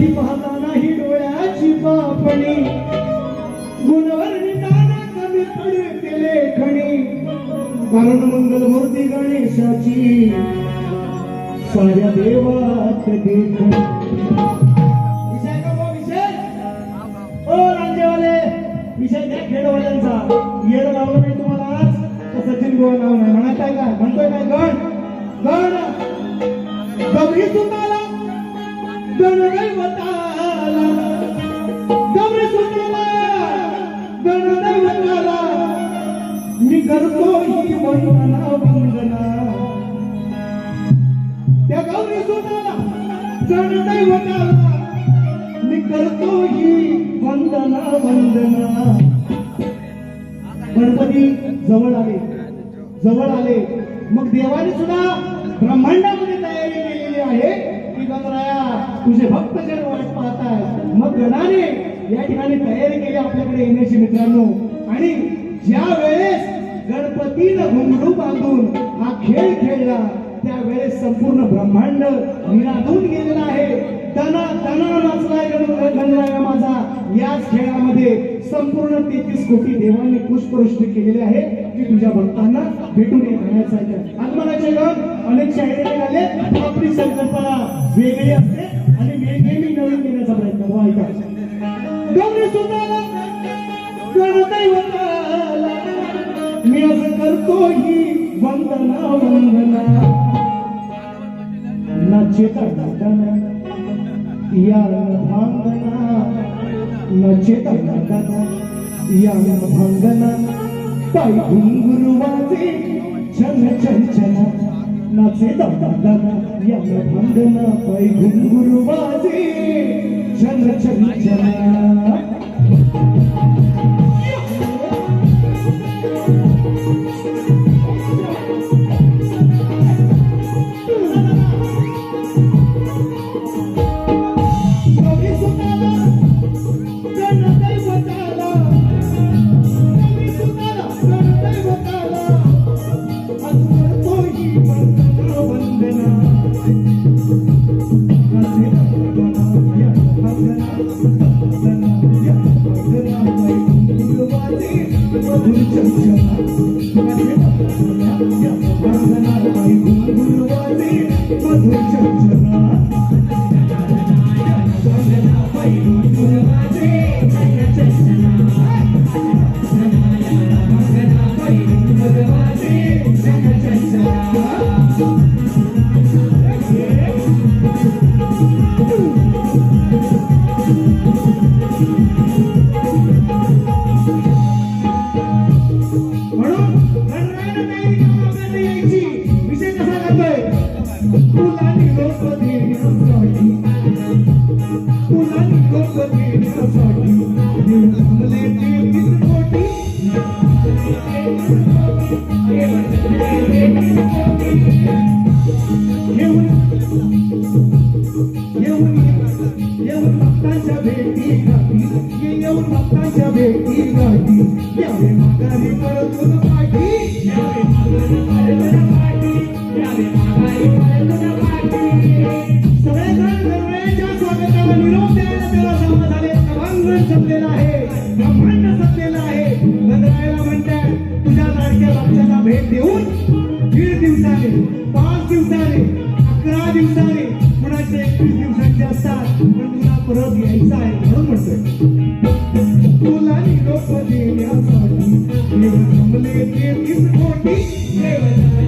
नाही पाहता नाही डोळ्याची पापणी? गुणवर्णिताना कमी पडते लेखणी. कारण मंगल मूर्ती गणेशाची साऱ्या देवात देखणी. विषय का बुवा विषय. ओ रांजेवाले विषय द्या खेडवाल्यांचा. येड लावलं नाही तुम्हाला आज. तर सचिन गोळ नाव नाही. म्हणत काय काय म्हणतोय काय गण गण गौरी तुम्हाला गणदैवताला गौरी गणदैवताला मी करतो ही वंदना वंदना. त्या गौरी गणदैवताला मी करतो ही वंदना वंदना. गणपती जवळ आले जवळ आले. मग देवाने सुद्धा ब्रह्मांड तयारी केलेली आहे की गणराया तुझे भक्तगण वाट पाहताय मग गणाने या ठिकाणी तयारी केली आपल्याकडे येण्याची मित्रांनो. आणि ज्या वेळेस गणपतीनं घुंगरू बांधून हा खेळ खेळला त्यावेळेस संपूर्ण ब्रह्मांड निराधून गेलेला आहे. तना तना नाचलाय गण- गणराया माझा. याच खेळामध्ये संपूर्ण तेहतीस कोटी देवांनी पुष्पवृष्टी केलेली आहे की तुझ्या भक्तांना भेटून येण्याचा आगमनाचे गण अनेक शाहिरे आले. आपली संकल्पना वेगळी असते. आणि नेहमी नवीन देण्याचा प्रयत्न करू. ऐका. मी असं करतो ही वंदना. वंदना नाचेता नाचताना या भांगना. नचेता नाचताना या भांगना. पाय घुंगरू वाजे छन छन छन. नाचेता नाचताना या भांगना पाय घुंगरू वाजे छन छन मधुर चंचला म्हणून अकरा दिवसाने कुणाचे एकवीस दिवसांचे असतात पण तुला परत यायचं आहे म्हणून म्हणतोय. कोटी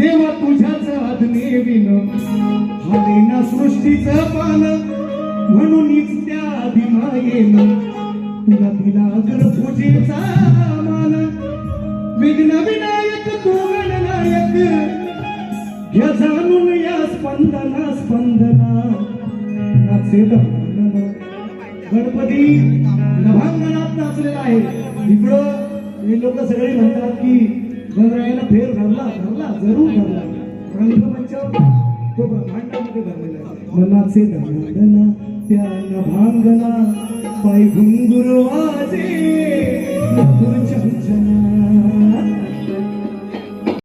देवा तुझ्याच आज्ञे विन हालेना सृष्टीचं पान म्हणूनच त्या आदिमायेन तुला दिला अग्र पूजेचा मान. विघ्न विनायक तू गणनायक घ्या जाणून या स्पंदना स्पंदना. नाचे हो, गणपती नभांगणात नाचलेला आहे. इकडं हे लोक सगळे म्हणतात की गणरायाला फेर धरला धरला जरूर धरला. रंगमंचावर तो ब्रह्मांडामध्ये धरलेला आहे. मनाचे धरला त्यांना भांगना पाय घुंगुरवाजे मधुर